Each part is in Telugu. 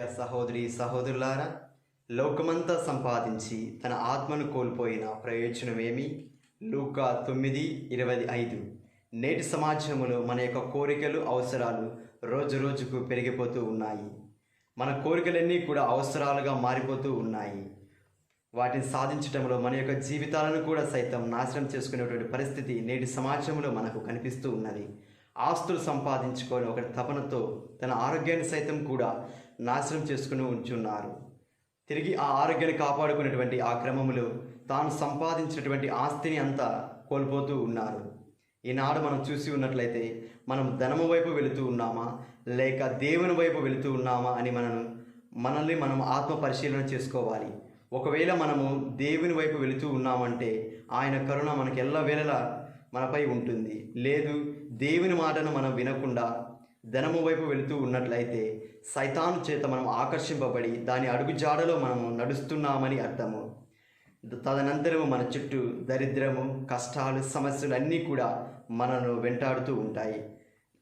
సహోదరి సహోదరులారా లోకమంతా సంపాదించి తన ఆత్మను కోల్పోయిన ప్రయోజనమేమి? లూకా తొమ్మిది ఇరవై ఐదు. నేటి సమాజంలో మన యొక్క కోరికలు అవసరాలు రోజు రోజుకు పెరిగిపోతూ ఉన్నాయి. మన కోరికలన్నీ కూడా అవసరాలుగా మారిపోతూ ఉన్నాయి. వాటిని సాధించడంలో మన యొక్క జీవితాలను కూడా సైతం నాశనం చేసుకునేటువంటి పరిస్థితి నేటి సమాజంలో మనకు కనిపిస్తూ ఉన్నది. ఆస్తులు సంపాదించుకొని ఒక తపనతో తన ఆరోగ్యాన్ని సైతం కూడా నాశనం చేసుకుని ఉంచున్నారు. తిరిగి ఆ ఆరోగ్యాన్ని కాపాడుకునేటువంటి ఆ క్రమంలో తాను సంపాదించినటువంటి ఆస్తిని అంతా కోల్పోతూ ఉన్నారు. ఈనాడు మనం చూసి ఉన్నట్లయితే మనం ధనము వైపు వెళుతూ ఉన్నామా? లేక దేవుని వైపు వెళుతూ ఉన్నామా అని మనను మనల్ని మనం ఆత్మ పరిశీలన చేసుకోవాలి. ఒకవేళ మనము దేవుని వైపు వెళుతూ ఉన్నామంటే ఆయన కరుణ మనకి ఎల్లవేళలా మనపై ఉంటుంది. లేదు దేవుని మాటను మనం వినకుండా ధనము వైపు వెళుతూ ఉన్నట్లయితే సైతాను చేత మనం ఆకర్షింపబడి దాని అడుగు జాడలో మనము నడుస్తున్నామని అర్థము. తదనంతరము మన చుట్టూ దరిద్రము కష్టాలు సమస్యలు అన్నీ కూడా మనను వెంటాడుతూ ఉంటాయి.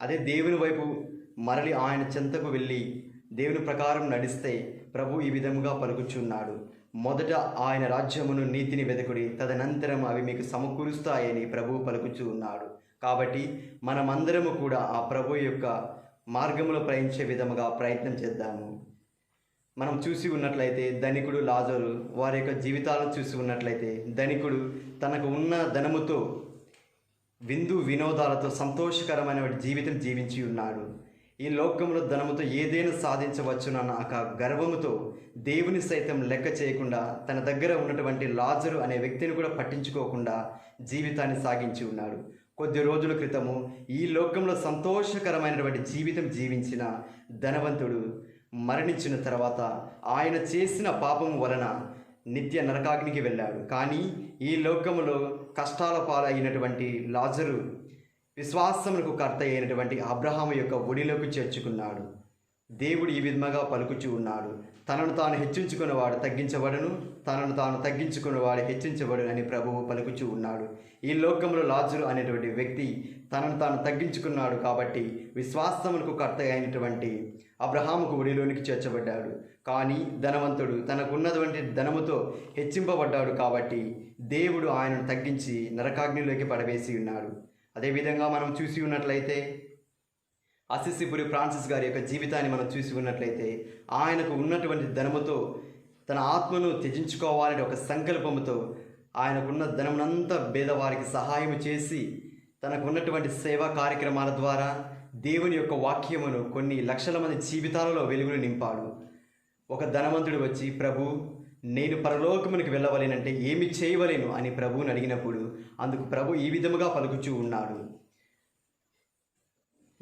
అదే దేవుని వైపు మరలి ఆయన చెంతకు వెళ్ళి దేవుని ప్రకారం నడిస్తే ప్రభు ఈ విధముగా పలుకుచున్నాడు. మొదట ఆయన రాజ్యమును నీతిని వెదకుడి తదనంతరం అవి మీకు సమకూరుస్తాయని ప్రభు పలుకుచూ ఉన్నాడు కాబట్టి మనమందరము కూడా ఆ ప్రభు యొక్క మార్గములో ప్రయాణించే విధముగా ప్రయత్నం చేద్దాము. మనం చూసి ఉన్నట్లయితే ధనికుడు లాజరు వారి యొక్క జీవితాలను చూసి ఉన్నట్లయితే ధనికుడు తనకు ఉన్న ధనముతో విందు వినోదాలతో సంతోషకరమైన జీవితం జీవించి ఉన్నాడు. ఈ లోకంలో ధనముతో ఏదైనా సాధించవచ్చునన్న ఒక గర్వముతో దేవుని సైతం లెక్క చేయకుండా తన దగ్గర ఉన్నటువంటి లాజరు అనే వ్యక్తిని కూడా పట్టించుకోకుండా జీవితాన్ని సాగించి ఉన్నాడు. కొద్ది రోజుల క్రితము ఈ లోకంలో సంతోషకరమైనటువంటి జీవితం జీవించిన ధనవంతుడు మరణించిన తర్వాత ఆయన చేసిన పాపం వలన నిత్య నరకాగ్నికి వెళ్ళాడు. కానీ ఈ లోకములో కష్టాల పాలైనటువంటి లాజరు విశ్వాసమునకు కర్త అయినటువంటి అబ్రహాము యొక్క ఒడిలోకి చేర్చుకున్నాడు. దేవుడు ఈ విధంగా పలుకుచూ ఉన్నాడు. తనను తాను హెచ్చించుకున్నవాడు తగ్గించబడను తనను తాను తగ్గించుకున్నవాడు హెచ్చించబడు అని ప్రభువు పలుకుచూ ఉన్నాడు. ఈ లోకంలో లాజరు అనేటువంటి వ్యక్తి తనను తాను తగ్గించుకున్నాడు కాబట్టి విశ్వాసములకు కర్త అయినటువంటి అబ్రహాముకు ఒడిలోనికి చేర్చబడ్డాడు. కానీ ధనవంతుడు తనకున్నటువంటి ధనముతో హెచ్చింపబడ్డాడు కాబట్టి దేవుడు ఆయనను తగ్గించి నరకాగ్నిలోకి పడవేసి ఉన్నాడు. అదేవిధంగా మనం చూసి ఉన్నట్లయితే అసిసిపురి ఫ్రాన్సిస్ గారి యొక్క జీవితాన్ని మనం చూసి ఉన్నట్లయితే ఆయనకు ఉన్నటువంటి ధనముతో తన ఆత్మను త్యజించుకోవాలని ఒక సంకల్పముతో ఆయనకున్న ధనమునంతా పేదవారికి సహాయం చేసి తనకు ఉన్నటువంటి సేవా కార్యక్రమాల ద్వారా దేవుని యొక్క వాక్యమును కొన్ని లక్షల మంది జీవితాలలో వెలుగును నింపాడు. ఒక ధనవంతుడు వచ్చి ప్రభు నేను పరలోకమునికి వెళ్ళవలేనంటే ఏమి చేయవలేను? అని ప్రభువుని అడిగినప్పుడు అందుకు ప్రభు ఈ విధముగా పలుకుచూ ఉన్నాడు.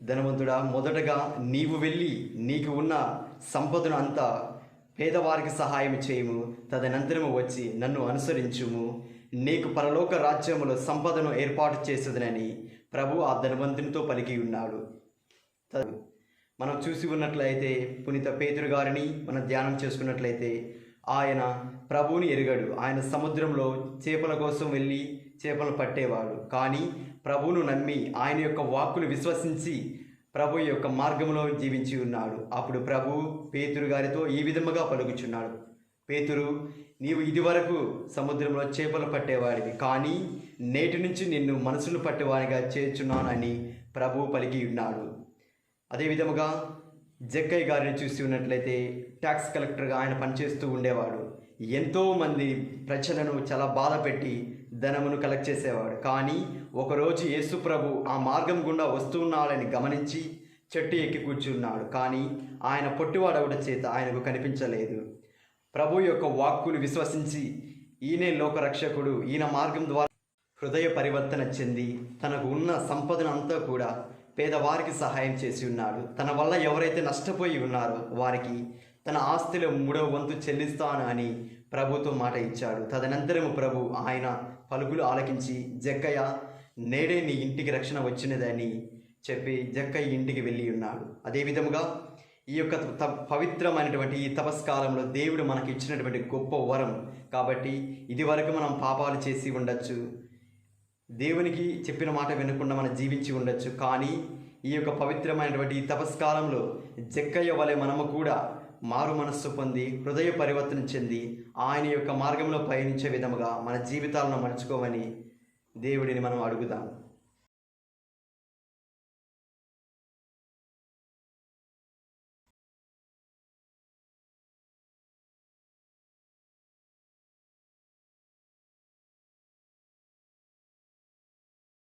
ధనవంతుడా మొదటగా నీవు వెళ్ళి నీకు ఉన్న సంపదను అంతా పేదవారికి సహాయం చేయము. తదనంతరము వచ్చి నన్ను అనుసరించుము. నీకు పరలోక రాజ్యములో సంపదను ఏర్పాటు చేసేదనని ప్రభు ఆ ధనవంతునితో పలికి ఉన్నాడు. మనం చూసి ఉన్నట్లయితే పునీత పేతురు గారిని మనం ధ్యానం చేసుకున్నట్లయితే ఆయన ప్రభువుని ఎరుగడు. ఆయన సముద్రంలో చేపల కోసం వెళ్ళి చేపలు పట్టేవాడు. కానీ ప్రభువును నమ్మి ఆయన యొక్క వాక్కును విశ్వసించి ప్రభు యొక్క మార్గంలో జీవించి ఉన్నాడు. అప్పుడు ప్రభు పేతురు గారితో ఈ విధముగా పలుకుచున్నాడు. పేతురు నీవు ఇదివరకు సముద్రంలో చేపలు పట్టేవాడివి కానీ నేటి నుంచి నిన్ను మనసును పట్టేవాడిగా చేర్చున్నానని ప్రభు పలికి ఉన్నాడు. అదేవిధముగా జక్కయ్య గారిని చూసి ఉన్నట్లయితే ట్యాక్స్ కలెక్టర్గా ఆయన పనిచేస్తూ ఉండేవాడు. ఎంతోమంది ప్రజలను చాలా బాధ పెట్టి ధనమును కలెక్ట్ చేసేవాడు. కానీ ఒకరోజు యేసుప్రభు ఆ మార్గం గుండా వస్తున్నాడని గమనించి చెట్టు ఎక్కి కూర్చున్నాడు. కానీ ఆయన పొట్టివాడవుట చేత ఆయనకు కనిపించలేదు. ప్రభు యొక్క వాక్కులు విశ్వసించి ఈయనే లోకరక్షకుడు ఈయన మార్గం ద్వారా హృదయ పరివర్తన చెంది తనకు ఉన్న సంపదను అంతా కూడా పేదవారికి సహాయం చేసి ఉన్నాడు. తన వల్ల ఎవరైతే నష్టపోయి ఉన్నారో వారికి తన ఆస్తిలో మూడవ వంతు చెల్లిస్తాను అని ప్రభుతో మాట ఇచ్చాడు. తదనంతరము ప్రభు ఆయన పలుకులు ఆలకించి జక్కయ్య నేడే నీ ఇంటికి రక్షణ వచ్చినదని చెప్పి జక్కయ్య ఇంటికి వెళ్ళి ఉన్నాడు. అదేవిధముగా ఈ యొక్క త పవిత్రమైనటువంటి ఈ తపస్కాలంలో దేవుడు మనకి ఇచ్చినటువంటి గొప్ప వరం కాబట్టి ఇది వరకు మనం పాపాలు చేసి ఉండొచ్చు. దేవునికి చెప్పిన మాట వినకుండా మనం జీవించి ఉండొచ్చు. కానీ ఈ యొక్క పవిత్రమైనటువంటి ఈ తపస్కాలంలో జక్కయ్య వలె మనము కూడా మారు మనస్సు పొంది హృదయ పరివర్తన చెంది ఆయన యొక్క మార్గంలో పయనించే విధముగా మన జీవితాలను మలుచుకోమని దేవుడిని మనం అడుగుదాం.